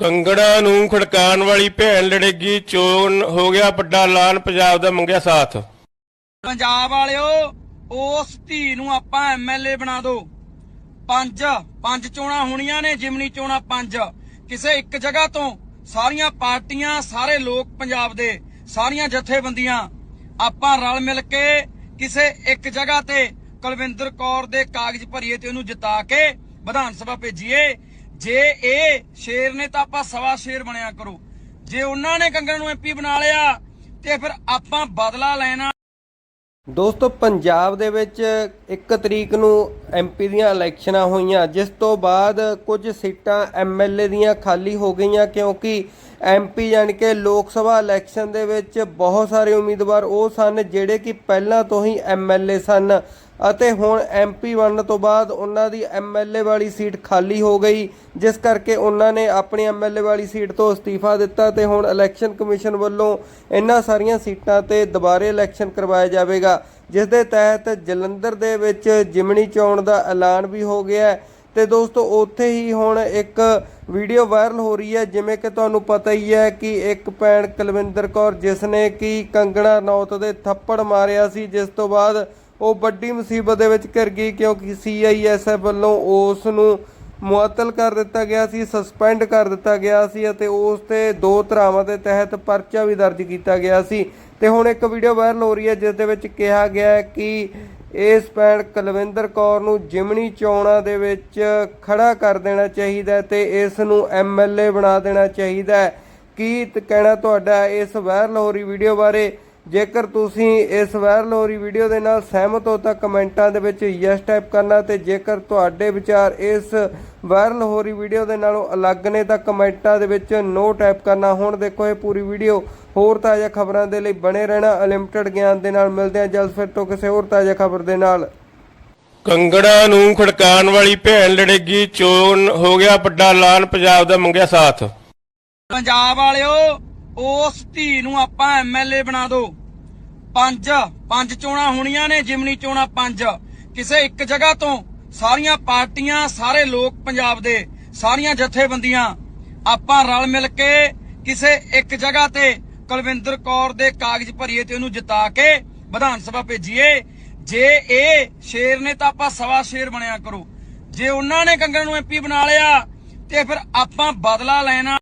ਕੰਗੜਾ ਨੂੰ ਖੜਕਾਉਣ ਵਾਲੀ ਭੈਣ ਲੜੇਗੀ, ਚੋਣ ਹੋ ਗਿਆ ਵੱਡਾ ਐਲਾਨ, ਪੰਜਾਬ ਦਾ ਮੰਗਿਆ ਸਾਥ। ਪੰਜਾਬ ਵਾਲਿਓ, ਉਸ ਧੀ ਨੂੰ ਆਪਾਂ ਐਮਐਲਏ ਬਣਾ ਦਿਓ ਪੰਜ ਪੰਜ ਚੋਣਾਂ ਹੋਣੀਆਂ ਨੇ, ਜਿਮਨੀ ਚੋਣਾਂ ਪੰਜ। ਕਿਸੇ ਇੱਕ ਜਗ੍ਹਾ ਤੋਂ ਸਾਰੀਆਂ ਪਾਰਟੀਆਂ, ਸਾਰੇ ਲੋਕ ਪੰਜਾਬ ਦੇ, ਸਾਰੀਆਂ ਜਥੇਬੰਦੀਆਂ, ਆਪਾਂ ਰਲ ਮਿਲ ਕੇ ਕਿਸੇ ਇੱਕ ਜਗ੍ਹਾ ਤੇ ਕੁਲਵਿੰਦਰ ਕੌਰ ਦੇ ਕਾਗਜ਼ ਭਰੀਏ ਤੇ ਉਹਨੂੰ ਜਿਤਾ ਕੇ ਵਿਧਾਨ ਸਭਾ ਭੇਜੀਏ। ਜੇ ਇਹ ਸ਼ੇਰ ਨੇ ਤਾਂ ਆਪਾਂ ਸਵਾ ਸ਼ੇਰ ਬਣਿਆ ਕਰੋ। ਜੇ ਉਹਨਾਂ ਨੇ ਕੰਗਣ ਨੂੰ ਐਮਪੀ ਬਣਾ ਲਿਆ, ਤੇ ਫਿਰ ਆਪਾਂ ਬਦਲਾ ਲੈਣਾ। ਦੋਸਤੋ, ਪੰਜਾਬ ਦੇ ਵਿੱਚ 1 ਤਰੀਕ ਨੂੰ ਐਮਪੀ ਦੀਆਂ ਇਲੈਕਸ਼ਨਾਂ ਹੋਈਆਂ, ਜਿਸ ਤੋਂ ਬਾਅਦ ਕੁਝ ਸੀਟਾਂ ਐਮਐਲਏ ਦੀਆਂ ਖਾਲੀ ਹੋ ਗਈਆਂ, ਕਿਉਂਕਿ ਐਮਪੀ ਯਾਨੀ ਕਿ ਲੋਕ ਸਭਾ ਇਲੈਕਸ਼ਨ ਦੇ ਵਿੱਚ ਬਹੁਤ ਸਾਰੇ ਉਮੀਦਵਾਰ ਉਹ ਸਨ ਜਿਹੜੇ ਕਿ ਪਹਿਲਾਂ ਤੋਂ ਹੀ ਐਮਐਲਏ ਸਨ। ਅਤੇ ਹੁਣ ਐਮਪੀ ਬਣਨ ਤੋਂ ਬਾਅਦ ਉਹਨਾਂ ਦੀ ਐਮਐਲਏ ਵਾਲੀ ਸੀਟ ਖਾਲੀ ਹੋ ਗਈ, ਜਿਸ ਕਰਕੇ ਉਹਨਾਂ ਨੇ ਆਪਣੀ ਐਮਐਲਏ ਵਾਲੀ ਸੀਟ ਤੋਂ ਅਸਤੀਫਾ ਦਿੱਤਾ ਤੇ ਹੁਣ ਇਲੈਕਸ਼ਨ ਕਮਿਸ਼ਨ ਵੱਲੋਂ ਇਹਨਾਂ ਸਾਰੀਆਂ ਸੀਟਾਂ ਤੇ ਦੁਬਾਰੇ ਇਲੈਕਸ਼ਨ ਕਰਵਾਇਆ ਜਾਵੇਗਾ, ਜਿਸ ਦੇ ਤਹਿਤ ਜਲੰਧਰ ਦੇ ਵਿੱਚ ਜਿਮਣੀ ਚੋਣ ਦਾ ਐਲਾਨ ਵੀ ਹੋ ਗਿਆ ਹੈ। ਤੇ ਦੋਸਤੋ, ਉੱਥੇ ਹੀ ਹੁਣ ਇੱਕ ਵੀਡੀਓ ਵਾਇਰਲ ਹੋ ਰਹੀ ਹੈ, ਜਿਵੇਂ ਕਿ ਤੁਹਾਨੂੰ ਪਤਾ ਹੀ ਹੈ ਕਿ ਇੱਕ ਭੈਣ ਕੁਲਵਿੰਦਰ ਕੌਰ, ਜਿਸ ਨੇ ਕਿ ਕੰਗਣਾ ਨੌਤ ਦੇ ਥੱਪੜ ਮਾਰਿਆ ਸੀ, ਜਿਸ ਤੋਂ ਬਾਅਦ ਉਹ ਵੱਡੀ ਮੁਸੀਬਤ ਦੇ ਵਿੱਚ ਘਿਰ ਗਈ ਕਿਉਂਕਿ ਸੀਆਈਐਸਐਫ ਵੱਲੋਂ ਉਸ ਨੂੰ ਮੁਅੱਤਲ ਕਰ ਦਿੱਤਾ ਗਿਆ ਸੀ ਸਸਪੈਂਡ ਕਰ ਦਿੱਤਾ ਗਿਆ ਸੀ ਅਤੇ ਉਸ ਤੇ ਦੋ ਧਰਾਵਾਂ ਦੇ ਤਹਿਤ ਪਰਚਾ ਵੀ ਦਰਜ ਕੀਤਾ ਗਿਆ ਸੀ। ਤੇ ਹੁਣ ਇੱਕ ਵੀਡੀਓ ਵਾਇਰਲ ਹੋ ਰਹੀ ਹੈ, ਜਿਸ ਦੇ ਵਿੱਚ ਕਿਹਾ ਗਿਆ ਹੈ ਕਿ ਇਸ ਪੈਣ ਕੁਲਵਿੰਦਰ ਕੌਰ ਨੂੰ ਜਿਮਣੀ ਚੋਣਾਂ ਦੇ ਵਿੱਚ ਖੜਾ ਕਰ ਦੇਣਾ ਚਾਹੀਦਾ ਹੈ ਤੇ ਇਸ ਨੂੰ ਐਮਐਲਏ ਬਣਾ ਦੇਣਾ ਚਾਹੀਦਾ ਕੀ ਕਹਿਣਾ ਤੁਹਾਡਾ ਇਸ ਵਾਇਰਲ ਹੋ ਰਹੀ ਵੀਡੀਓ ਬਾਰੇ ਜੇਕਰ ਤੁਸੀਂ ਇਸ ਵਾਇਰਲ ਹੋ ਰਹੀ ਵੀਡੀਓ ਦੇ ਨਾਲ ਸਹਿਮਤ ਹੋ ਤਾਂ ਕਮੈਂਟਾਂ ਦੇ ਵਿੱਚ ਯੈਸ ਟਾਈਪ ਕਰਨਾ ਤੇ ਜੇਕਰ ਤੁਹਾਡੇ ਵਿਚਾਰ ਇਸ ਵਾਇਰਲ ਹੋ ਰਹੀ ਵੀਡੀਓ ਦੇ ਨਾਲੋਂ ਅਲੱਗ ਨੇ ਤਾਂ ਕਮੈਂਟਾਂ ਦੇ ਵਿੱਚ ਨੋ ਟਾਈਪ ਕਰਨਾ। ਹੁਣ ਦੇਖੋ ਇਹ ਪੂਰੀ ਵੀਡੀਓ ਹੋਰ ਤਾਜ਼ਾ ਖਬਰਾਂ ਦੇ ਲਈ ਬਣੇ ਰਹਿਣਾ ਅਨਲਿਮਟਿਡ ਗਿਆਨ ਦੇ ਨਾਲ। ਮਿਲਦੇ ਹਾਂ ਜਲਦ ਫਿਰ ਤੋਂ ਕਿਸੇ ਹੋਰ ਤਾਜ਼ਾ ਖਬਰ ਦੇ ਨਾਲ। ਕੰਗਣਾ ਨੂੰ ਖੜਕਾਉਣ ਵਾਲੀ ਭੈਣ ਲੜੇਗੀ ਚੋਣ ਹੋ ਗਿਆ ਵੱਡਾ ਐਲਾਨ ਪੰਜਾਬ ਦਾ ਮੰਗਿਆ ਸਾਥ। ਪੰਜਾਬ ਵਾਲਿਓ ਉਸ ਧੀ ਨੂੰ ਆਪਾਂ ਐਮਐਲਏ ਬਣਾ ਦਿਓ ਪੰਜ ਪੰਜ ਚੋਣਾਂ ਹੋਣੀਆਂ ਨੇ, ਜਿਮਨੀ ਚੋਣਾਂ ਪੰਜ। ਕਿਸੇ ਇੱਕ ਜਗ੍ਹਾ ਤੋਂ ਸਾਰੀਆਂ ਪਾਰਟੀਆਂ, ਸਾਰੇ ਲੋਕ ਪੰਜਾਬ ਦੇ, ਸਾਰੀਆਂ ਜਥੇਬੰਦੀਆਂ ਆਪਾਂ ਰਲ ਮਿਲ ਕੇ ਕਿਸੇ ਇੱਕ ਜਗ੍ਹਾ ਤੇ ਕੁਲਵਿੰਦਰ ਕੌਰ ਦੇ ਕਾਗਜ਼ ਭਰੀਏ ਤੇ ਉਹਨੂੰ ਜਿਤਾ ਕੇ ਵਿਧਾਨ ਸਭਾ ਭੇਜੀਏ। ਜੇ ਇਹ ਸ਼ੇਰ ਨੇ ਤਾਂ ਆਪਾਂ ਸਵਾ ਸ਼ੇਰ ਬਣਿਆ ਕਰੋ। ਜੇ ਉਹਨਾਂ ਨੇ ਕੰਗਣ ਨੂੰ ਐਮਪੀ ਬਣਾ ਲਿਆ, ਤੇ ਫਿਰ ਆਪਾਂ ਬਦਲਾ ਲੈਣਾ।